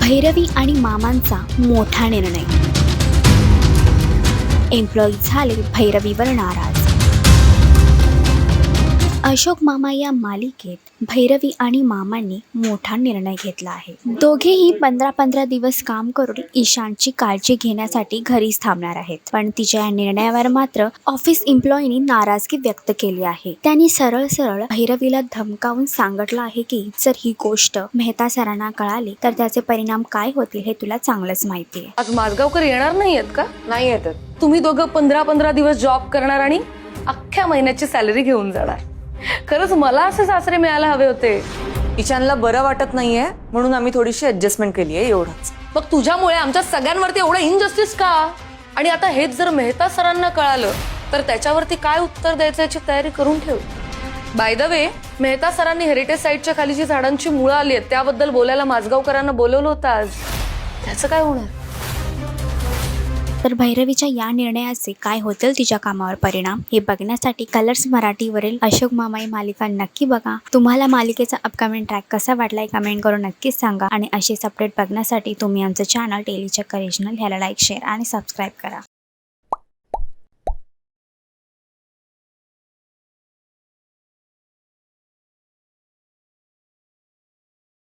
भैरवी आणि मामांचा मोठा निर्णय. एम्प्लॉई झाले भैरवीवर नाराज. अशोक मामा या मालिकेत भैरवी आणि मामांनी मोठा निर्णय घेतला आहे. दोघेही पंधरा पंधरा दिवस काम करून ईशानची काळजी घेण्यासाठी घरीच थांबणार आहेत. पण तिच्या या निर्णयावर मात्र ऑफिस एम्प्लॉईनी नाराजगी व्यक्त केली आहे. त्यांनी सरळ सरळ भैरवीला धमकावून सांगितलं आहे की जर ही गोष्ट मेहता सरांना कळाली तर त्याचे परिणाम काय होतील हे तुला चांगलंच माहिती आहे आज माझगावकर येणार नाही आहेत का? नाही येतात तुम्ही दोघं पंधरा पंधरा दिवस जॉब करणार आणि अख्ख्या महिन्याची सॅलरी घेऊन जाणार. खरंच मला असे सासरे मिळायला हवे होते. ईशानला बरं वाटत नाहीये म्हणून आम्ही थोडीशी ऍडजस्टमेंट केली आहे एवढंच. मग तुझ्यामुळे आमच्या सगळ्यांवरती एवढं इनजस्टिस का? आणि आता हेच जर मेहता सरांना कळालं तर त्याच्यावरती काय उत्तर द्यायचं याची तयारी करून ठेव. बाय द वे मेहता सरांनी हेरिटेज साईटच्या खाली जी झाडांची मुळं आली आहेत त्याबद्दल बोलायला माझगावकरांना बोलवलं होतं आज. त्याचं काय होणार? तर भैरवीच्या या निर्णयाचे काय होतील तिच्या कामावर परिणाम हे बघण्यासाठी कलर्स मराठीवरील अशोक मामाई मालिका नक्की बघा. तुम्हाला मालिकेचा अपकमिंग ट्रॅक कसा वाटलाय कमेंट करून नक्कीच सांगा आणि असेच अपडेट बघण्यासाठी तुम्ही आमचं चॅनल टेलीच्या करिजनल ह्याला लाईक शेअर आणि सबस्क्राईब करा.